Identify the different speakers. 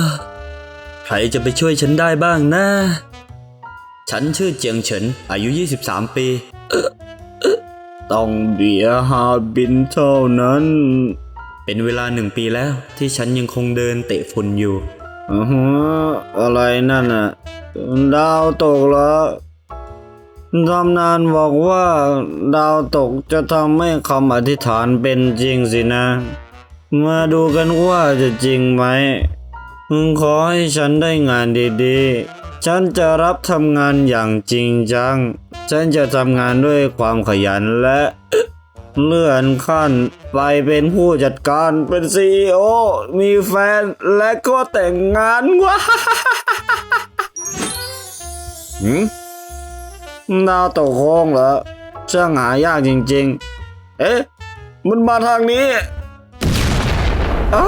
Speaker 1: อใครจะไปช่วยฉันได้บ้างนะ ฉันชื่อเจียงเฉิน อายุ 23 ปี ต้องเบียร์ฮาบินเท่านั้น เป็นเวลาหนึ่งปีแล้วที่ฉันยังคงเดินเตะฝุ่นอยู่อือฮะอะไรนั่นน่ะดาวตกแล้วตำนานบอกว่าดาวตกจะทำให้คำอธิษฐานเป็นจริงสินะ มาดูกันว่าจะจริงไหม มึงขอให้ฉันได้งานดีๆ ฉันจะรับทำงานอย่างจริงจัง ฉันจะทำงานด้วยความขยันและเลื่อนขั้นไปเป็นผู้จัดการเป็นซีอมีแฟนและก็แต่งงานว้าหืมดาวตกโค้งเหรอช่างหายากจริงๆ เอ๊ะ มันมาทางนี้อ้า